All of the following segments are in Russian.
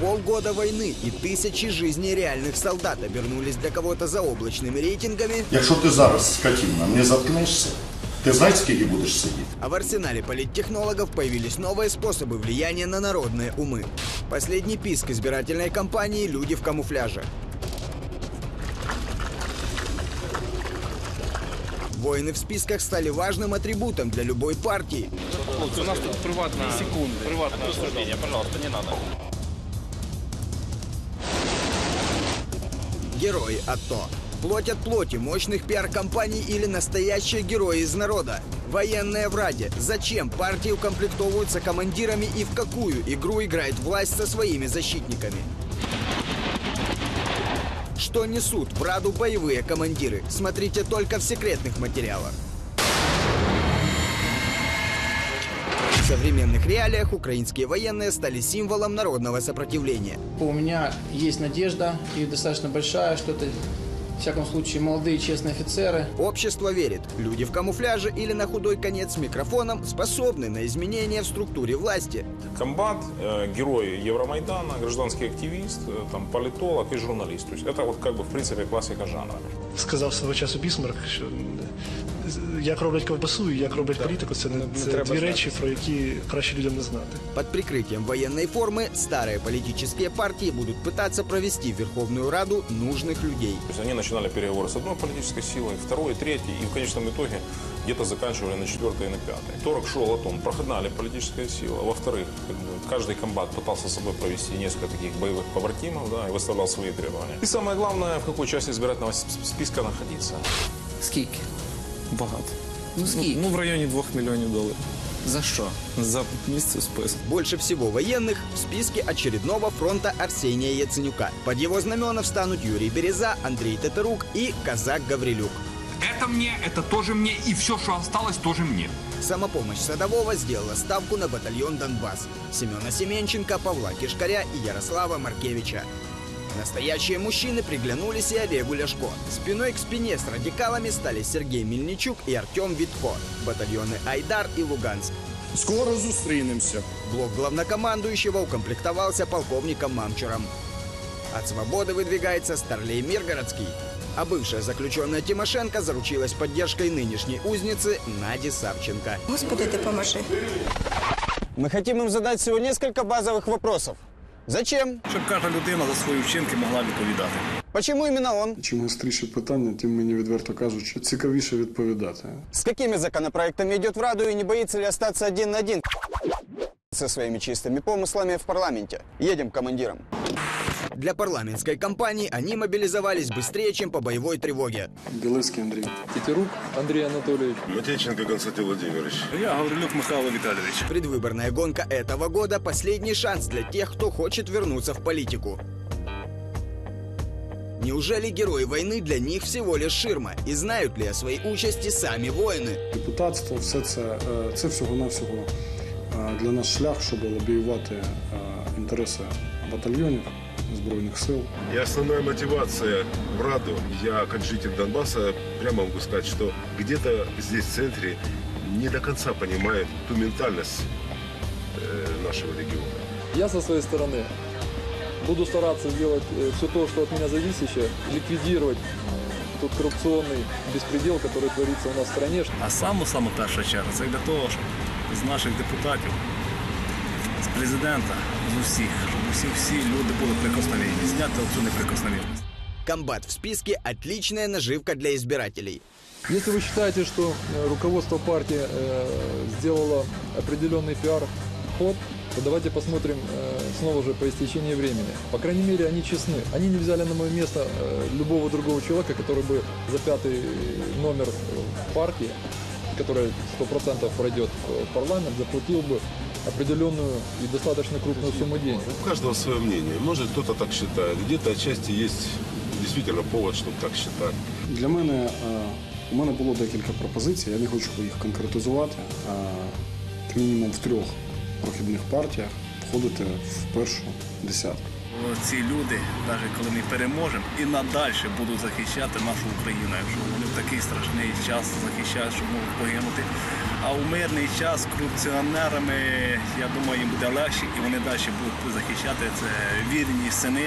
Полгода войны и тысячи жизней реальных солдат обернулись для кого-то заоблачными рейтингами, Якщо ти зараз скотина, не заткнешся, ти знаєш, скільки будеш сидіти? а в арсенале политтехнологов появились новые способы влияния на народные умы. Последний писк избирательной кампании «Люди в камуфляже». Воины в списках стали важным атрибутом для любой партии. У нас тут приватная секунды. Приватное обсуждение, пожалуйста, не надо. Герои АТО. Плоть от плоти мощных пиар-компаний или настоящие герои из народа. Военные в Раде. Зачем партии укомплектовываются командирами и в какую игру играет власть со своими защитниками? Что несут в Раду боевые командиры? Смотрите только в секретных материалах. В современных реалиях украинские военные стали символом народного сопротивления. У меня есть надежда, и достаточно большая, что это, в всяком случае, молодые честные офицеры. Общество верит, люди в камуфляже или на худой конец с микрофоном способны на изменения в структуре власти. Комбат, э, герой Евромайдана, гражданский активист, э, там, политолог и журналист. То есть это вот как бы в принципе классика жанра. сказав свого часу Бісмарк, що як роблять ковбасу і як роблять політику, це, не, це дві речі, про які краще людям не знати. Под прикрытием военной формы старые политические партии будут пытаться провести в Верховную Раду нужных людей. То есть они начинали переговоры с одной политической силой, второй, третьей, и в конечном итоге где-то заканчивали на четвертой и на пятой. Торг шел о том, проходна ли политическая сила. Во-вторых, как бы, каждый комбат пытался с собой провести несколько таких боевых побратимов да, и выставлял свои требования. И самое главное, в какой части избирательного с- списка находиться. Скільки? Багато. Ну скільки? Ну, в районі 2 мільйонів доларів. За що? За місце в списку. Больше всего военных в списке очередного фронта Арсения Яценюка. Под его знамена встанут Юрий Береза, Андрей Тетерук и Казак Гаврилюк. Это мне, это тоже мне, и все, что осталось, тоже мне. Самопомощь Садового сделала ставку на батальон «Донбасс» Семена Семенченко, Павла Кишкаря и Ярослава Маркевича. Настоящие мужчины приглянулись и Олегу Ляшко. Спиной к спине с радикалами стали Сергей Мельничук и Артем Витко. Батальоны «Айдар» и «Луганск». Скоро зустрінемося. Блок главнокомандующего укомплектовался полковником Мамчуром. От свободы выдвигается Старлей Миргородский. А бывшая заключенная Тимошенко заручилась поддержкой нынешней узницы Нади Савченко. Господи, ты поможи. Мы хотим им задать всего несколько базовых вопросов. Зачем? Щоб кожна людина за свої вчинки могла відповідати. Почему именно он? Чим гостріше питання, тим мені відверто кажучи, цікавіше відповідати. С какими законопроектами идет в Раду и не боится ли остаться один на один со своими чистыми помыслами в парламенте? Едем к командирам. Для парламентской кампании они мобилизовались быстрее, чем по боевой тревоге. Білецький Андрій. Тетерук Андрей Анатольевич. Матейченко Константин Владимирович. Я Гаврилюк Михайло Віталійович. Предвыборная гонка этого года – последний шанс для тех, кто хочет вернуться в политику. Неужели герои войны для них всего лишь ширма? И знают ли о своей участи сами воины? Депутатство, все це, е, це всього-навсього е, для нас шлях, щоб лобіювати е, інтереси батальйонів Збройних сил. И основная мотивация в Раду, я как житель Донбасса прямо могу сказать, что где-то здесь в центре не до конца понимают ту ментальность э, нашего региона. Я со своей стороны буду стараться сделать все то, что от меня зависящее, ликвидировать тот коррупционный беспредел, который творится у нас в стране. А саме саме перша черга це для того, щоб з наших депутатів, з президента, з усіх, щоб усі всі люди були прикосновенні, зняти оцю неприкосновенність. Комбат в списке – отличная наживка для избирателей. Если вы считаете, что э, руководство партии э, сделало определенный пиар-ход, то давайте посмотрим э, снова же по истечении времени. По крайней мере, они честны. Они не взяли на мое место э, любого другого человека, который бы за пятый номер э, партии, который 100% пройдет в парламент, заплатил бы определенную и достаточно крупную сумму денег. У каждого свое мнение. Может, кто-то так считает. Где-то отчасти есть действительно повод, чтобы так считать. Для мене е, у мене було декілька пропозицій. Я не хочу їх конкретизувати. е, Як мінімум в трьох прохідних партіях входити в першу десятку. Ці люди, навіть коли ми переможемо, і надальше будуть захищати нашу Україну, якщо вони в такий страшний час захищають, що можуть погинути. А у мирний час з корупціонерами, я думаю, їм буде легше, і вони далі будуть захищати це вірні сини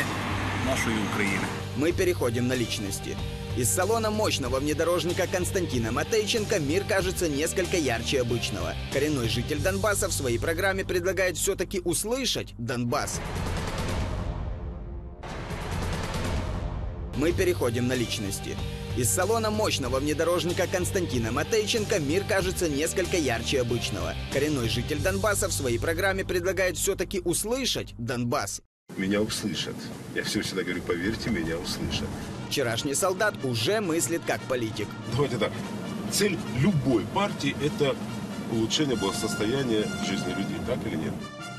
нашої України. Мы переходим на личности. Из салона мощного внедорожника Константина Матейченко мир кажется несколько ярче обычного. Коренной житель Донбасса в своей программе предлагает все-таки услышать Донбасс. Мы переходим на личности. Из салона мощного внедорожника Константина Матейченко мир кажется несколько ярче обычного. Коренной житель Донбасса в своей программе предлагает все-таки услышать Донбасс. Меня услышат. Я все всегда говорю, поверьте, меня услышат. Вчерашний солдат уже мыслит как политик. Давайте так. Цель любой партии – это улучшение благосостояния жизни людей, так или нет?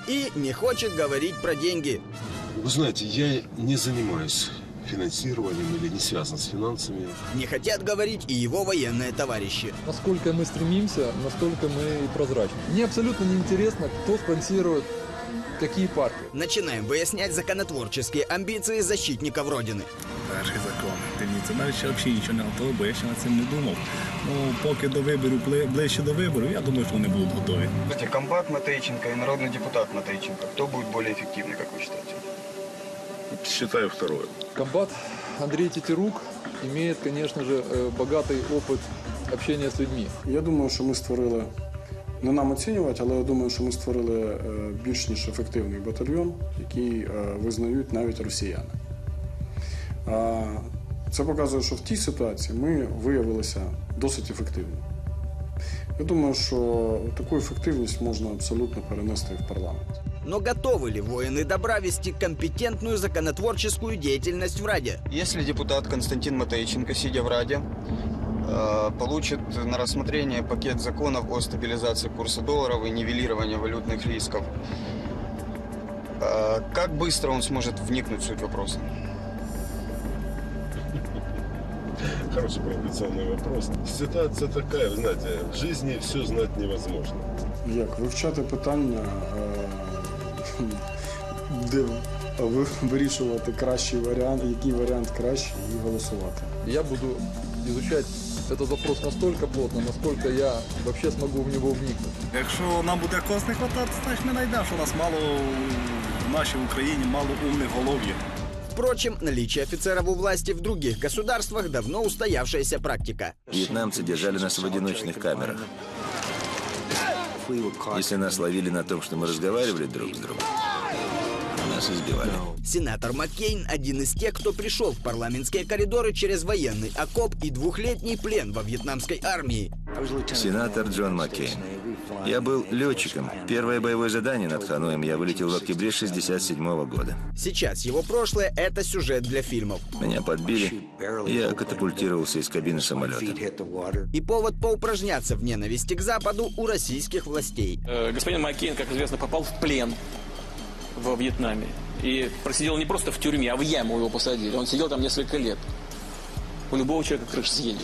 И не хочет говорить про деньги. Вы знаете, я не занимаюсь финансированием или не связан с финансами. Не хотят говорить и его военные товарищи. Насколько мы стремимся, настолько мы и прозрачны. Мне абсолютно неинтересно, кто спонсирует какие партии. Начинаем выяснять законотворческие амбиции защитников Родины. Перший закон. Дивіться, навіть ще взагалі нічого не готово, бо я ще над цим не думав. Ну, поки до виборів, бли- ближче до виборів, я думаю, що вони будуть готові. Слушайте, комбат Матейченко и народный депутат Матейченко. Кто будет более эффективный, как вы считаете? Считаю второе. Комбат Андрей Тетерук имеет, конечно же, э, богатый опыт общения с людьми. Я думаю, що ми створили, не нам оцінювати, але я думаю, що ми створили е, більш ніж ефективний батальйон, який е, визнають навіть росіяни. А, Це показує, що в тій ситуації ми виявилися досить ефективними. Я думаю, що таку ефективність можна абсолютно перенести і в парламент. Но готовы ли воины добра вести компетентную законотворческую деятельность в Раде? Если депутат Константин Матейченко, сидя в Раде, э, получит на рассмотрение пакет законов о стабилизации курса долларов и нивелировании валютных рисков, э, как быстро он сможет вникнуть в суть вопроса? Хороший провокационный вопрос. Ситуация такая, знаете, в жизни все знать невозможно. Як вивчати питання, ви- вирішувати кращий варіант, який варіант кращий, і голосувати. Я буду изучать этот вопрос настолько плотно, насколько я вообще смогу в него вникнуть. Якщо нам буде когось не хватати, значить ми знайдемо, що у нас мало в нашій Україні, мало умних голов є. Впрочем, наличие офицеров у власти в других государствах давно устоявшаяся практика. Вьетнамцы держали нас в одиночных камерах. Если нас ловили на том, что мы разговаривали друг с другом, нас избивали. Сенатор Маккейн – один из тех, кто пришел в парламентские коридоры через военный окоп и двухлетний плен во вьетнамской армии. Сенатор Джон Маккейн. Я был летчиком. Первое боевое задание над Ханоем я вылетел в октябре 67 года. Сейчас его прошлое – это сюжет для фильмов. Меня подбили. Я катапультировался из кабины самолета. И повод поупражняться в ненависти к Западу у российских властей. Э, Господин Маккейн, как известно, попал в плен во Вьетнаме. И просидел не просто в тюрьме, а в яму его посадили. Он сидел там несколько лет. У любого человека крышу съели.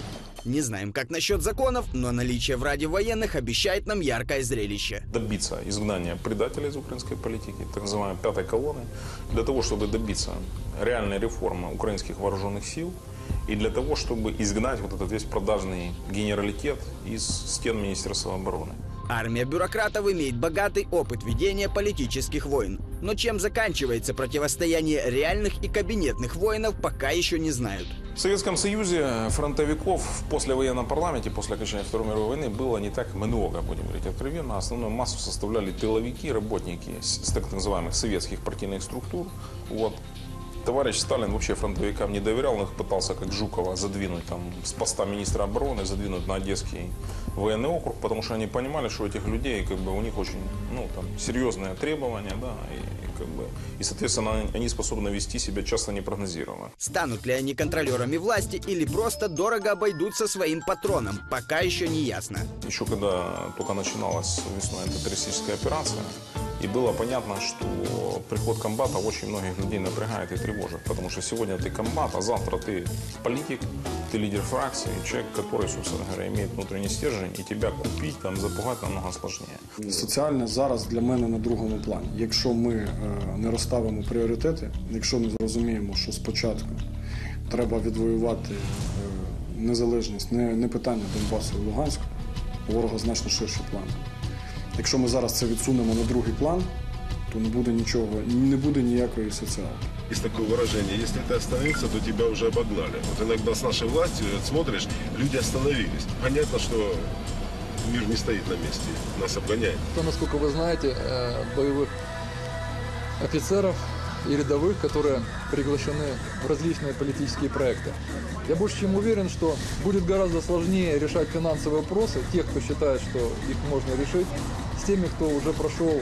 Не знаем, как насчет законов, но наличие в Раде военных обещает нам яркое зрелище. добиться изгнания предателя из украинской политики, так называемой пятой колонны, для того, чтобы добиться реальной реформы украинских вооруженных сил и для того, чтобы изгнать вот этот весь продажный генералитет из стен Министерства обороны. Армия бюрократов имеет богатый опыт ведения политических войн. Но чем заканчивается противостояние реальных и кабинетных воинов, пока еще не знают. В Советском Союзе фронтовиков в послевоенном парламенте после окончания Второй мировой войны было не так много, будем говорить откровенно. Основную массу составляли тыловики, работники с с так называемых советских партийных структур. Вот. Товарищ Сталин вообще фронтовикам не доверял, он их пытался, как Жукова, задвинуть там, с поста министра обороны, задвинуть на Одесский военный округ, потому что они понимали, что у этих людей, как бы, у них очень ну, там, серьезные требования, да, и, как бы, и, соответственно, они- способны вести себя часто непрогнозируемо. Станут ли они контролерами власти или просто дорого обойдутся своим патроном, пока еще не ясно. Еще когда только начиналась весной антитеррористическая операция, И было понятно, что приход комбата очень многих людей напрягает и тревожит. Потому что сегодня ты комбат, а завтра ты политик, ты лидер фракции, человек, который, собственно говоря, имеет внутренний стержень, и тебя купить, там, запугать намного сложнее. Соціальне зараз для мене на другому плані. Якщо ми е, не розставимо пріоритети, якщо не зрозуміємо, що спочатку треба відвоювати е, незалежність, не, не питання Донбасу і Луганську, у ворога значно ширші плани. Якщо ми зараз це відсунемо на другий план, то не буде нічого, не буде ніякої соціалки. Есть такое выражение, если ты остановился, то тебя уже обогнали. Вот иногда с нашей властью вот смотришь, люди остановились. Понятно, что мир не стоит на месте, нас обгоняет. То, насколько вы знаете, э, боевых офицеров и рядовых, которые приглашены в различные политические проекты. Я больше чем уверен, что будет гораздо сложнее решать финансовые вопросы тех, кто считает, что их можно решить, с теми, кто уже прошел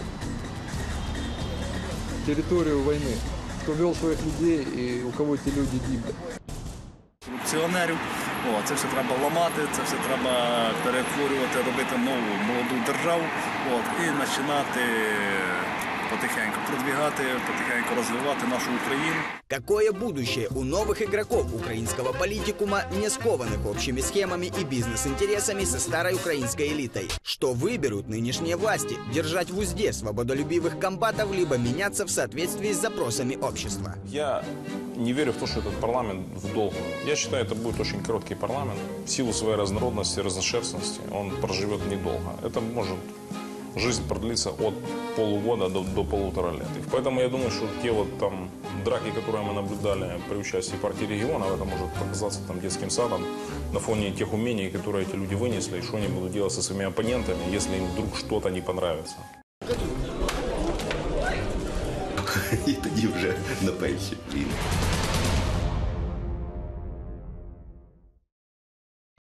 территорию войны, кто вел своих людей и у кого эти люди гибли. корупціонерів. О, це все треба ламати, це все треба перетворювати, робити нову молоду державу от, і починати потихеньку продвігати, потихеньку розвивати нашу Україну. Какое будущее у новых игроков украинского политикума, не скованных общими схемами и бизнес-интересами со старой украинской элитой? Что выберут нынешние власти? Держать в узде свободолюбивых комбатов, либо меняться в соответствии с запросами общества? Я не верю в то, что этот парламент в долгую. Я считаю, это будет очень короткий парламент. В силу своей разнородности, разношерстности он проживет недолго. Это может жизнь продлится от полугода до, до полутора лет. И поэтому я думаю, что те вот там драки, которые мы наблюдали при участии партии регионов, это может показаться там детским садом на фоне тех умений, которые эти люди вынесли, и что они будут делать со своими оппонентами, если им вдруг что-то не понравится. І тоді вже на пенсію.